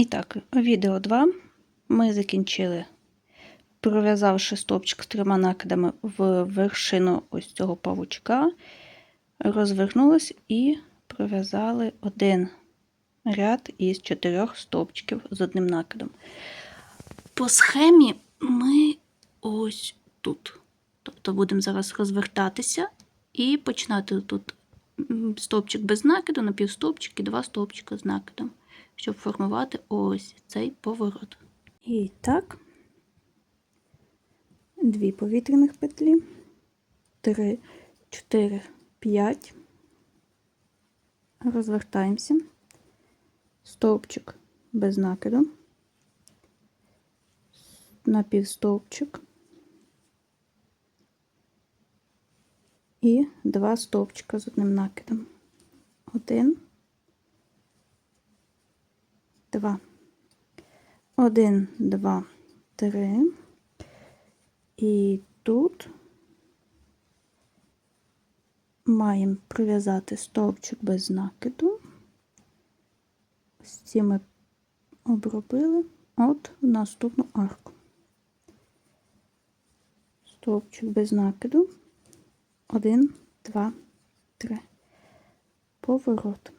І так, відео 2 ми закінчили, пров'язавши стовпчик з трьома накидами в вершину ось цього павучка, розвернулись і пров'язали один ряд із чотирьох стовпчиків з одним накидом. По схемі ми ось тут. Тобто будемо зараз розвертатися і починати тут стовпчик без накиду, напівстовпчик і два стовпчика з накидом, щоб формувати ось цей поворот. І так, дві повітряних петлі, три, чотири, п'ять. Розвертаємося. Стовпчик без накиду, напівстовпчик і два стовпчика з одним накидом. Один, два. Один, два, три. І тут маємо прив'язати стовпчик без накиду. Ось ці ми обробили от в наступну арку. Стовпчик без накиду. Один, два, три. Поворот.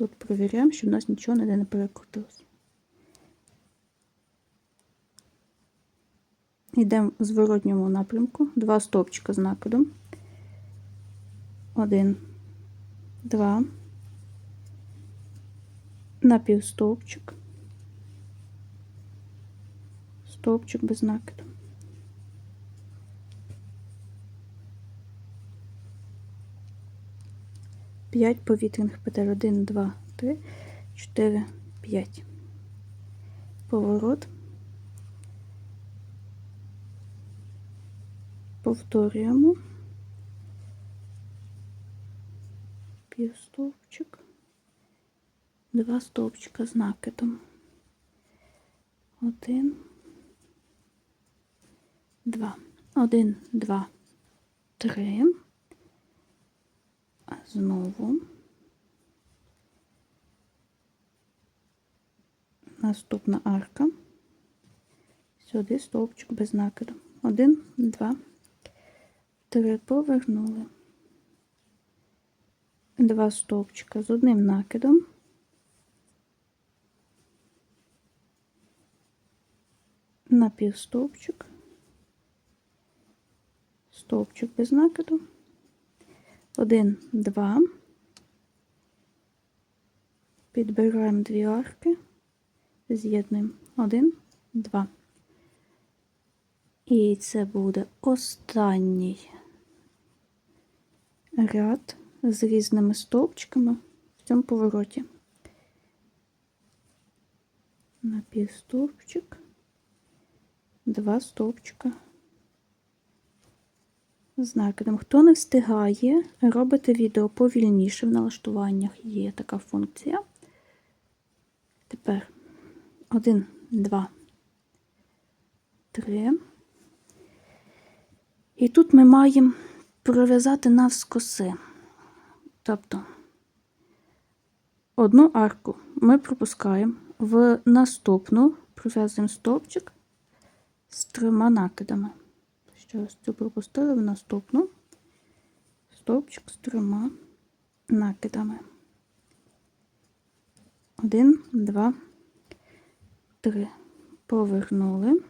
Тут провіряємо, щоб у нас нічого ніде не перекрутилося. Йдемо в зворотньому напрямку. Два стовпчика з накидом. Один, два, напівстовпчик, стовпчик без накиду. П'ять повітряних петель. Один, два, три, чотири, п'ять. Поворот. Повторюємо. Півстовпчик. Два стовпчика з накидом. Один, два. Один, два, три. Знову. Наступна арка. Сюди стовпчик без накиду. Один, два, три. Повернули. Два стовпчика з одним накидом. На Напівстовпчик. Стовпчик без накиду. Один, два. Підбираємо дві арки, з'єднуємо один, два. І це буде останній ряд з різними стовпчиками в цьому повороті. Напівстовпчик, два стовпчика з. Хто не встигає, робите відео повільніше в налаштуваннях є така функція. Тепер один, два, три. І тут ми маємо пров'язати навскоси. Тобто одну арку ми пропускаємо в наступну, пров'язуємо стовпчик з трьома накидами. Ще раз цю пропустили в наступну стовпчик з трьома накидами. Один, два, три. Повернули.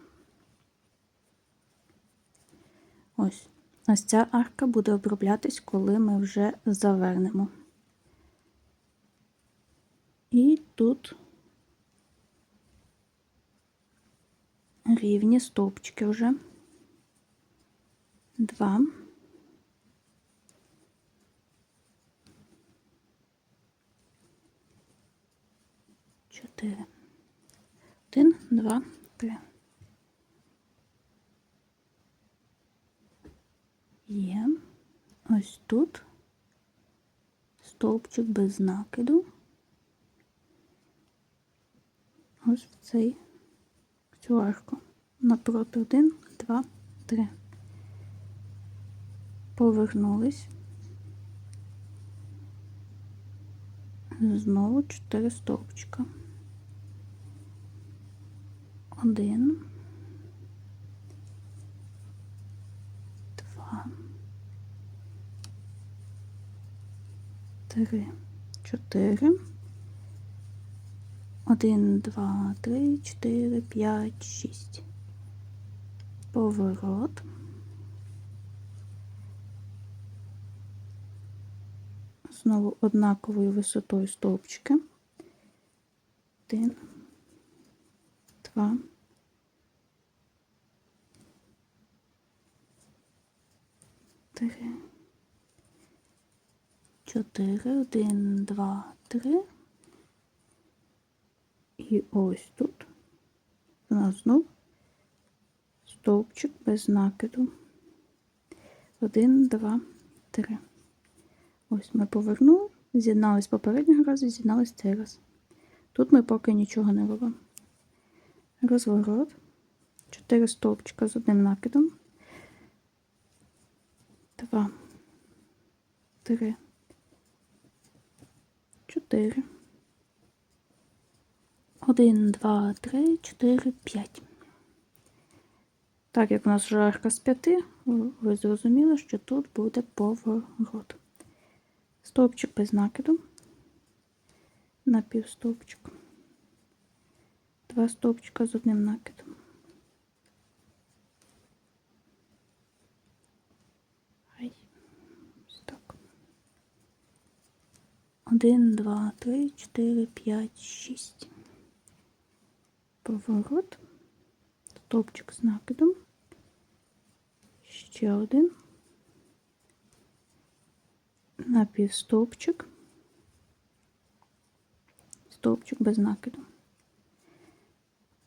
Ось. Ось ця арка буде оброблятись, коли ми вже завернемо. І тут рівні стовпчики вже. Два. Чотири. Один, два, три. Є. Ось тут стовпчик без накиду. Ось в цей в цю арку. Напроти один, два, три. Повернулись. Знову чотири стовпчика. Один. Два. Три. Чотири. Один, два, три, чотири, п'ять, шість. Поворот. Знову однаковою висотою стовпчики. Один, два, три, чотири, один, два, три. І ось тут у нас знов стовпчик без накиду. Один, два, три. Ось ми повернули, з'єднались попереднього разу, з'єднались цей раз. Тут ми поки нічого не робимо. Розворот. Чотири стовпчика з одним накидом. Два. Три. Чотири. Один, два, три, чотири, п'ять. Так як у нас вже арка з п'яти, ви зрозуміли, що тут буде поворот. Стовпчик без накиду. Напівстовпчик. Два стовпчика з одним накидом. Ай. Так. Один, два, три, чотири, п'ять, шість. Поворот. Стовпчик з накидом. Ще один. Напівстовпчик. Стовпчик без накиду.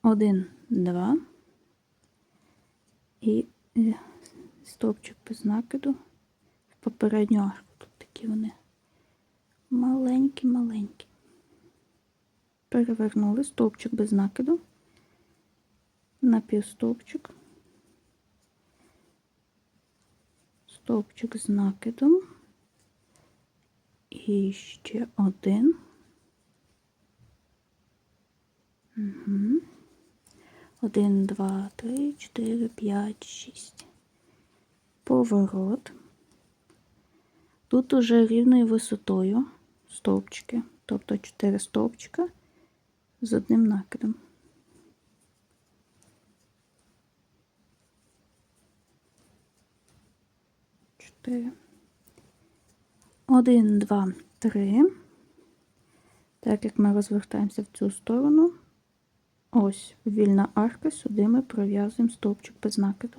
Один, два. І е, стовпчик без накиду. В попередню арку. Тут такі вони маленькі-маленькі. Перевернули стовпчик без накиду. Напівстовпчик. Стовпчик з накидом. І ще один. Угу. Один, два, три, чотири, п'ять, шість. Поворот. Тут уже рівною висотою стовпчики, тобто 4 стовпчика з одним накидом. Чотири. Один, два, три. Так як ми розвертаємося в цю сторону, ось вільна арка, сюди ми пров'язуємо стовпчик без накиду.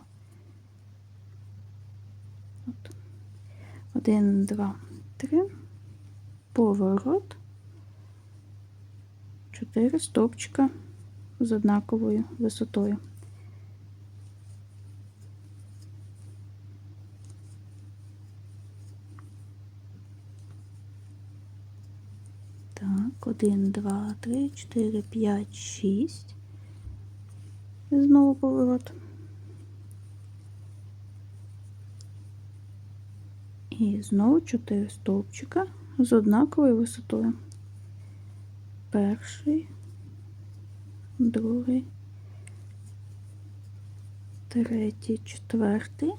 От. Один, два, три. Поворот. Чотири стовпчика з однаковою висотою. Так, один, два, три, чотири, п'ять, шість. І знову поворот. І знову чотири стовпчика з однаковою висотою. Перший, другий, третій, четвертий.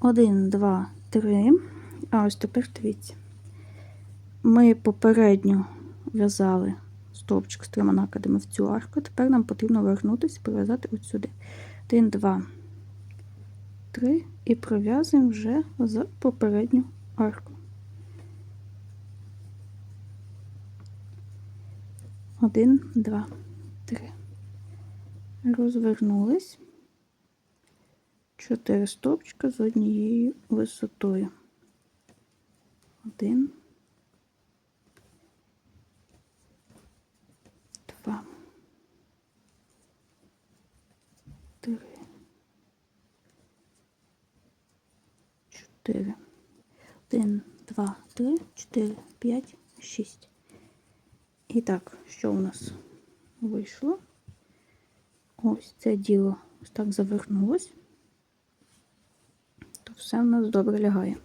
Один, два, три. А ось тепер дивіться. Ми попередньо в'язали стовпчик з трьома накидами в цю арку. Тепер нам потрібно вернутися і пров'язати от сюди. 1, 2, 3 і пров'язуємо вже з попередню арку. 1, 2, 3. Розвернулись 4 стовпчика з однією висотою. 1, 2, 4. 1, 2, 3, 4, 5, 6. І так, що у нас вийшло? Ось це діло ось так завернулося. то все в нас добре лягає.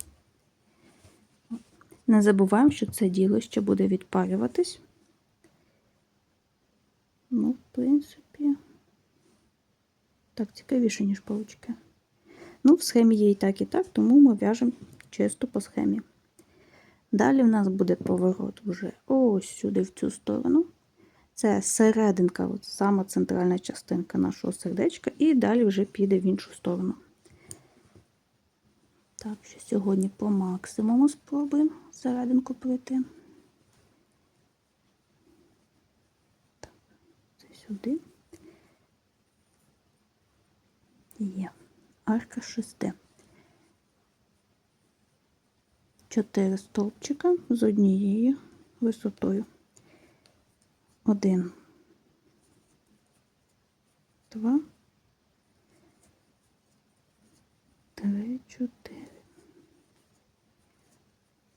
Не забуваємо, що це діло ще буде відпарюватись. Ну, в принципі, так цікавіше, ніж паучки. Ну, в схемі є і так, і так, тому ми в'яжемо чисто по схемі. Далі в нас буде поворот вже ось сюди, в цю сторону. Це серединка, от сама центральна частинка нашого сердечка, і далі вже піде в іншу сторону. Так, що сьогодні по максимуму спробуємо серединку пройти. Так, це сюди. Є. Арка шести. Чотири стовпчика з однією висотою. Один, два, три, чотири.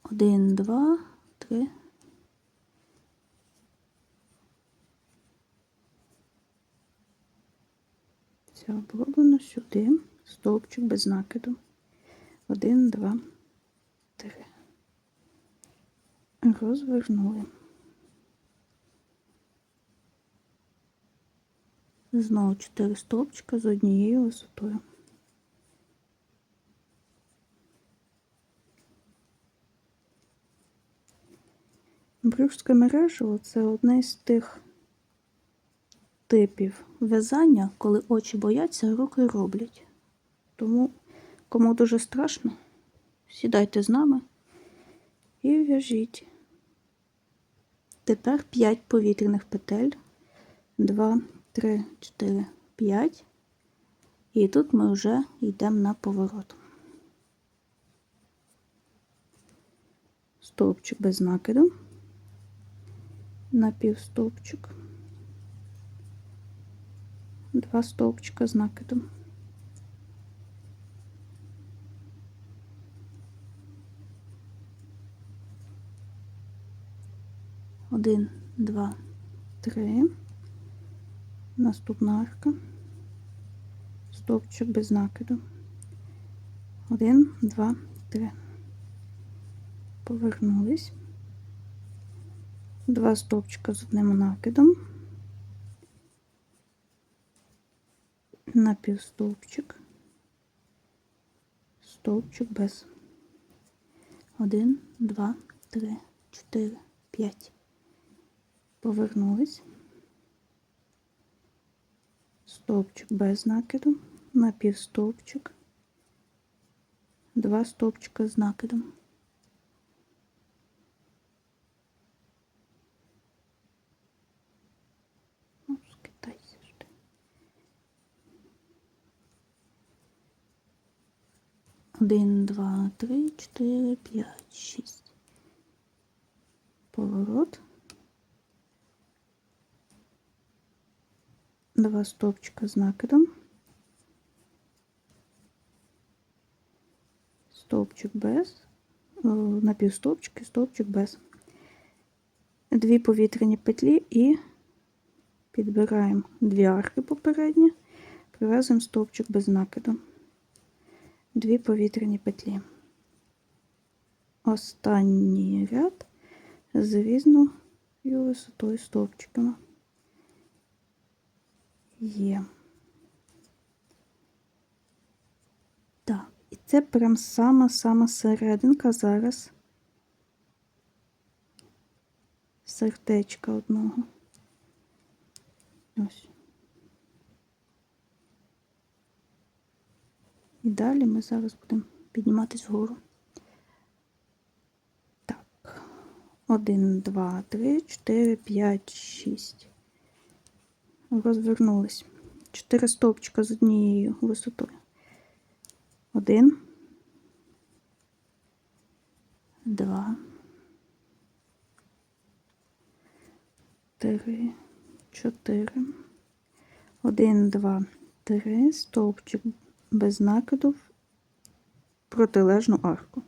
Один, два, три. Все оброблено сюди. Стовпчик без накиду. Один, два, три. Розвернули. Знову 4 стовпчика з однією висотою. Брюшське мережево це одне з тих типів в'язання, коли очі бояться, руки роблять. Тому, кому дуже страшно, сідайте з нами і в'яжіть. Тепер 5 повітряних петель. 2, 3, 4, 5. І тут ми вже йдемо на поворот. Стовпчик без накиду, напівстовпчик, два стовпчика з накидом. Один, два, три. Наступна арка. Стовпчик без накиду. Один, два, три. Повернулись. Два стовпчика з одним накидом. Напівстовпчик. Стовпчик без. Один, два, три, чотири, п'ять. Повернулись. Стовпчик без накиду, напівстовпчик, два стовпчика з накидом. Ну. Один, два, три, чотири, п'ять, шість. Поворот. Два стовпчика з накидом. Стовпчик без, напівстовпчик і стовпчик без. Дві повітряні петлі і підбираємо дві арки попередні, прив'язуємо стовпчик без накиду. Дві повітряні петлі. Останній ряд з різною висотою стовпчиками. Є. Так, і це прям сама-сама серединка зараз сердечка одного. Ось. І далі ми зараз будемо підніматись вгору. Так, один, два, три, чотири, п'ять, шість розвернулись. Чотири стовпчика з однією висотою. Один, два, три, чотири. Один, два, три, стовпчик без накиду протилежну арку.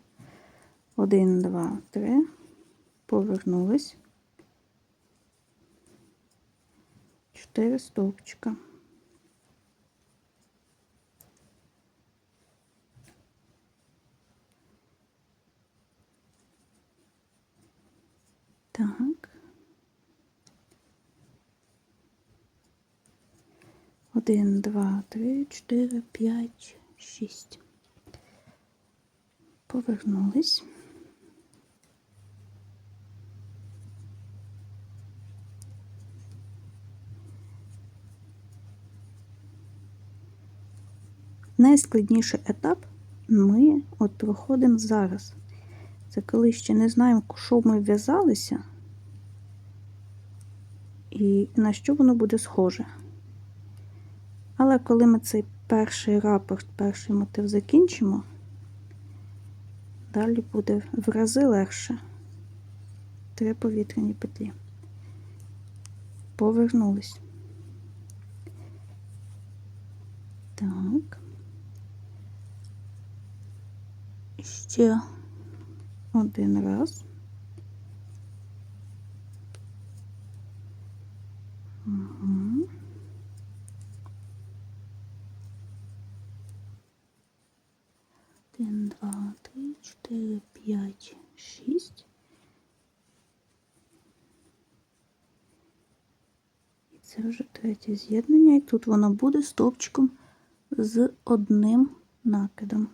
Один, два, три, повернулись. 4 стовпчика. Так. Один, два, три, чотири, п'ять, шість. Повернулись. Найскладніший етап ми от проходимо зараз. Це коли ще не знаємо, що ми в'язалися і на що воно буде схоже. Але коли ми цей перший рапорт, перший мотив закінчимо, далі буде в рази легше. Три повітряні петлі. Повернулись. Так. Ще один раз. Один, два, три, чотири, п'ять, шість. І це вже третє з'єднання, і тут воно буде стовпчиком з одним накидом.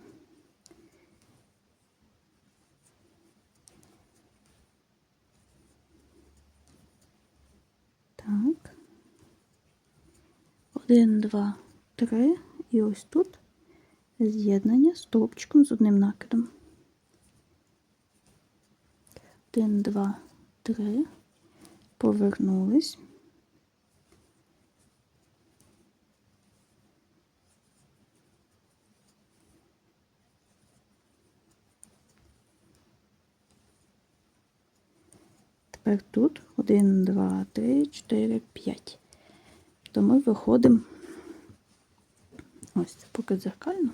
1, 2, 3 і ось тут з'єднання стовпчиком з одним накидом. 1, 2, 3, повернулись. Тепер тут 1, 2, 3, 4, 5. То ми виходимо. Ось це поки дзеркально.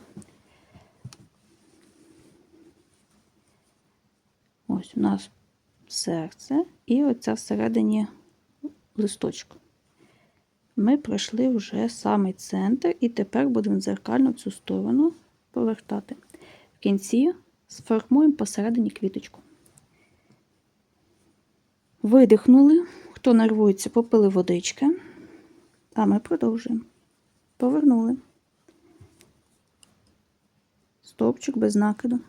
Ось у нас серце і оця всередині листочку. Ми пройшли вже самий центр, і тепер будемо дзеркально цю сторону повертати. В кінці сформуємо посередині квіточку. Видихнули. Хто нервується, попили водички. А ми продовжуємо. Повернули. Стовпчик без накиду.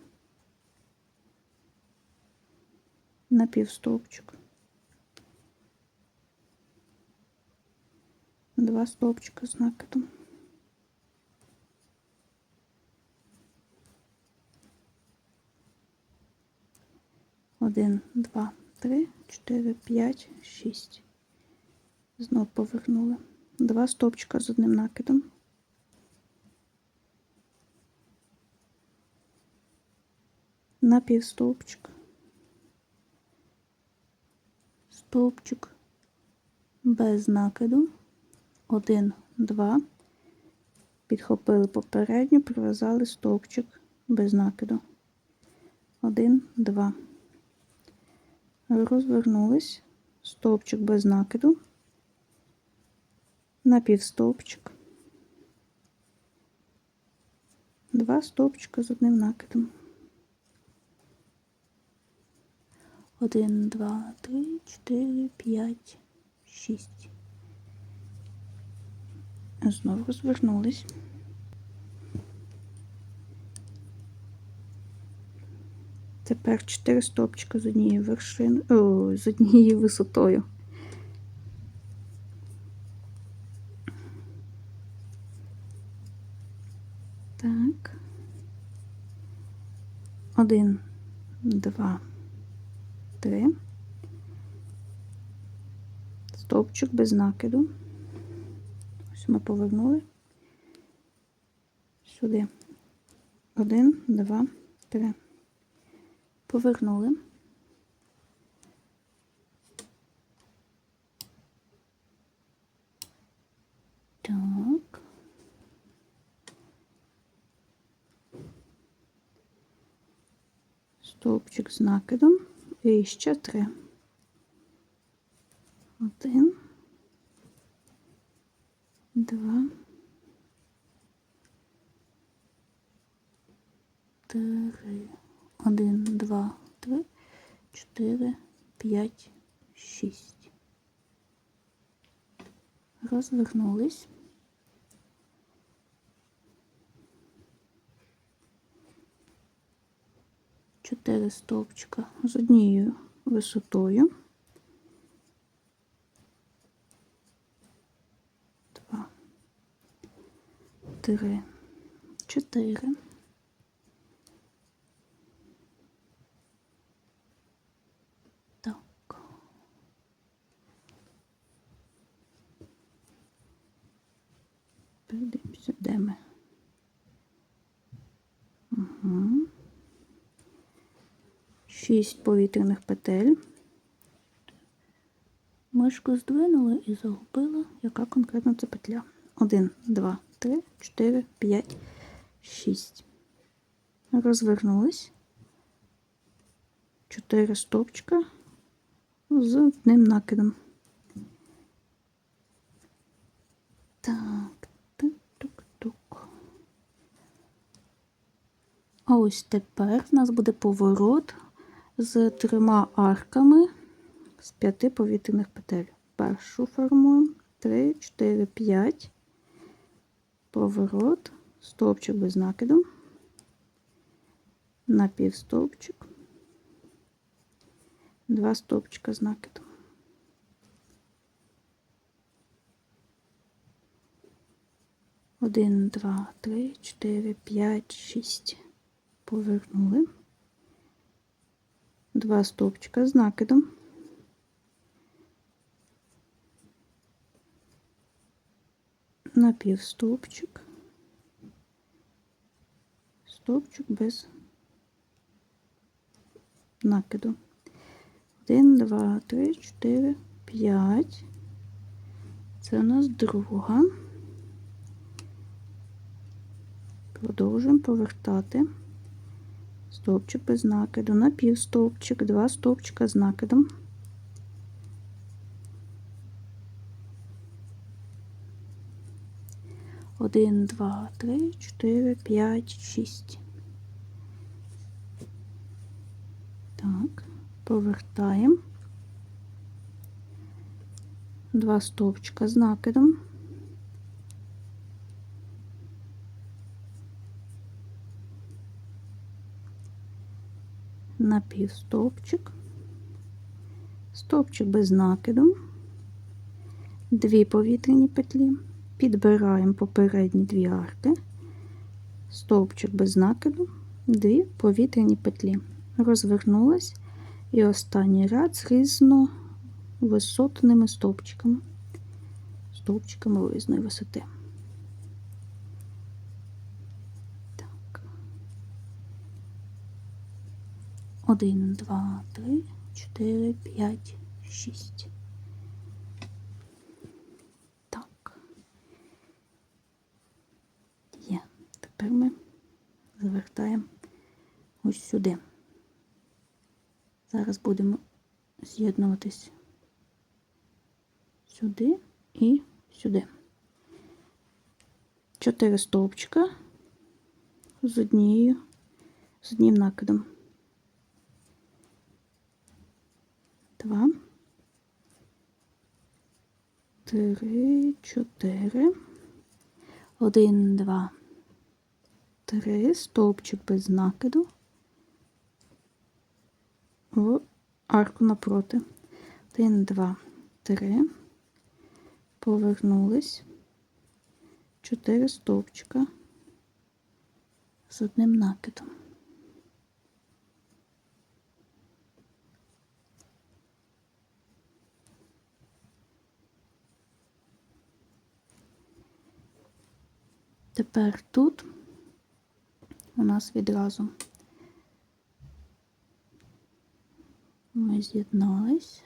Напівстовпчик. Два стовпчика з накидом. Один, два, три, чотири, п'ять, шість. Знов повернули. Два стовпчика з одним накидом. на Напівстовпчик. Стовпчик без накиду. Один, два. Підхопили попередню, прив'язали стовпчик без накиду. Один, два. Розвернулись. Стовпчик без накиду. Напівстовпчик. Два стовпчика з одним накидом. Один, два, три, чотири, п'ять, шість. Знову розвернулись. Тепер 4 стопчика з однією вершиною, з однією висотою. Так. Один, два, три. Стовпчик без накиду. Ось ми повернули сюди. Один, два, три. Повернули. Так. Стовпчик з накидом і ще три. Один, два, три. Один, два, три, чотири, п'ять, шість. Розвернулись. 4 стовпчика з однією висотою. Два, три, чотири. 6 повітряних петель. Мишку здвинули і загубила, яка конкретно це петля. 1, 2, 3, 4, 5, 6. Розвернулись 4 стовпчика з одним накидом. Так, тук-тук. А ось тепер в нас буде поворот з трьома арками з п'яти повітряних петель. Першу формуємо 3, 4, 5. Поворот, стовпчик без накиду, напівстовпчик, два стовпчика з накидом. Один, два, три, чотири, п'ять, шість. Повернули. Два стовпчика з накидом. Напівстовпчик. Стовпчик без накиду. Один, два, три, чотири, п'ять. Це у нас друга. Продовжуємо повертати стовпчик без накиду, напівстовпчик, два стовпчика з накидом. Один, два, три, чотири, п'ять, шість. Так, повертаємо. Два стовпчика з накидом. Напівстовпчик, стовпчик без накиду, дві повітряні петлі, підбираємо попередні дві арки, стовпчик без накиду, дві повітряні петлі. Розвернулась. І останній ряд з різновисотними стовпчиками, стовпчиками різної висоти. Один, два, три, чотири, п'ять, шість. Так. Є. Тепер ми завертаємо ось сюди. Зараз будемо з'єднуватись сюди і сюди. Чотири стовпчика з однією, з одним накидом. два, три, чотири, один, два, три, стовпчик без накиду. В арку напроти. Один, два, три, повернулись, чотири стовпчика з одним накидом. Тепер тут у нас відразу ми з'єднались.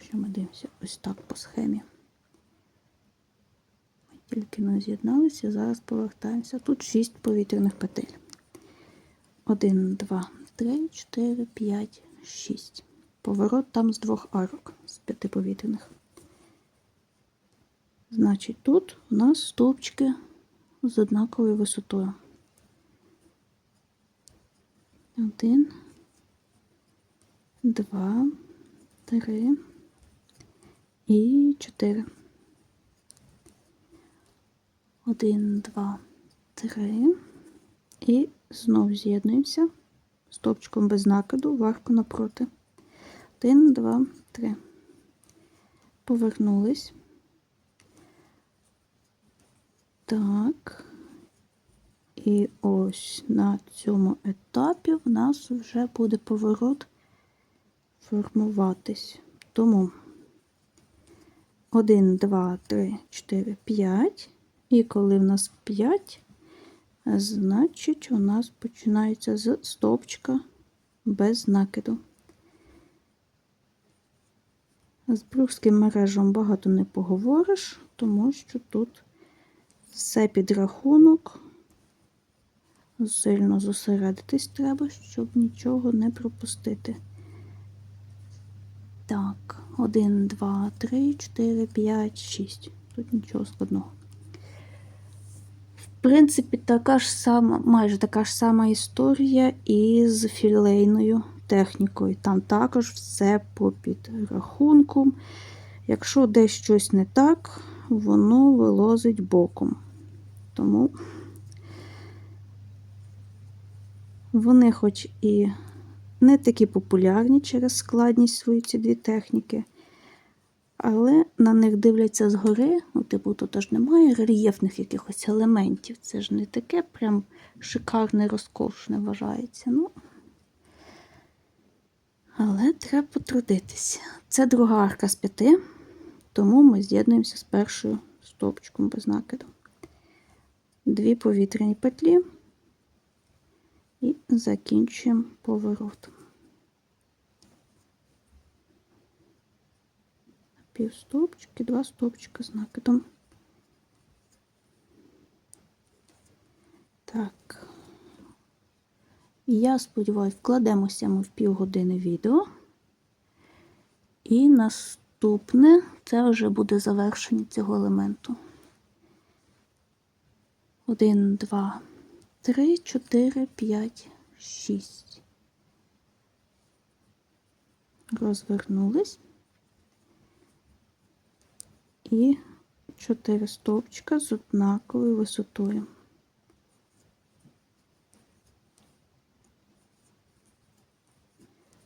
Що ми дивимося ось так по схемі. Ми тільки не з'єдналися, зараз повертаємося. Тут 6 повітряних петель. 1, 2, 3, 4, 5, 6. Поворот там з двох арок, з п'яти повітряних. Значить, тут у нас стовпчики з однаковою висотою. Один, два, три і чотири. Один, два, три і знов з'єднуємося стовпчиком без накиду, варку напроти. Один, два, три. Повернулись. Так. І ось на цьому етапі в нас вже буде поворот формуватись. Тому 1, 2, 3, 4, 5. І коли в нас 5, значить у нас починається з стовпчика без накиду. З брюхським мережем багато не поговориш, тому що тут все під рахунок. Сильно зосередитись треба, щоб нічого не пропустити. Так, 1, 2, 3, 4, 5, 6. Тут нічого складного. В принципі, така ж сама, майже така ж сама історія і з філейною технікою. Там також все по підрахунку. Якщо десь щось не так, воно вилозить боком. Тому вони, хоч і не такі популярні через складність свої ці дві техніки, але на них дивляться згори, ну, типу, тут аж немає рельєфних якихось елементів. Це ж не таке прям шикарне, розкошне вважається. Ну, але треба потрудитися. Це друга арка з п'яти, тому ми з'єднуємося з першою стовпчиком без накиду. Дві повітряні петлі і закінчуємо поворот. Пів стовпчики, два стовпчика з накидом. Так. Я сподіваюся, вкладемося ми в півгодини відео. І наступне це вже буде завершення цього елементу. Один, два, три, чотири, п'ять, шість. Розвернулись. І чотири стовпчика з однаковою висотою.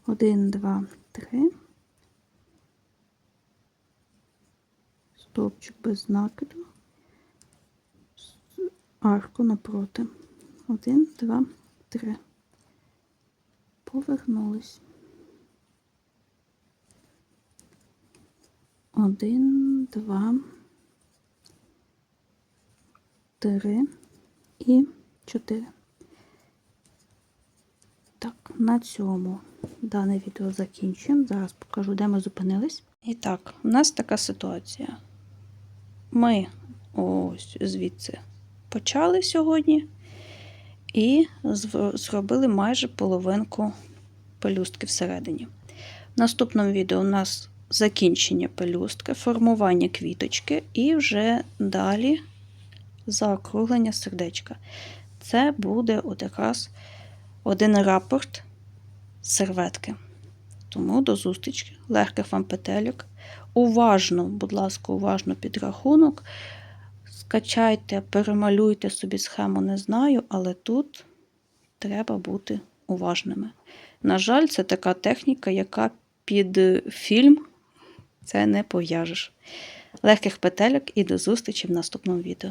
Один, два, три. Стовпчик без накиду. Арку напроти. Один, два, три. Повернулись. Один, два, три і чотири. Так, на цьому дане відео закінчуємо. Зараз покажу, де ми зупинились. І так, у нас така ситуація. Ми ось звідси почали сьогодні і зробили майже половинку пелюстки всередині. В наступному відео у нас закінчення пелюстки, формування квіточки і вже далі заокруглення сердечка. Це буде от якраз один рапорт серветки. Тому до зустрічі, легких вам петельок. Уважно, будь ласка, уважно підрахунок. Скачайте, перемалюйте собі схему, не знаю, але тут треба бути уважними. На жаль, це така техніка, яка під фільм це не пов'яжеш. Легких петельок і до зустрічі в наступному відео.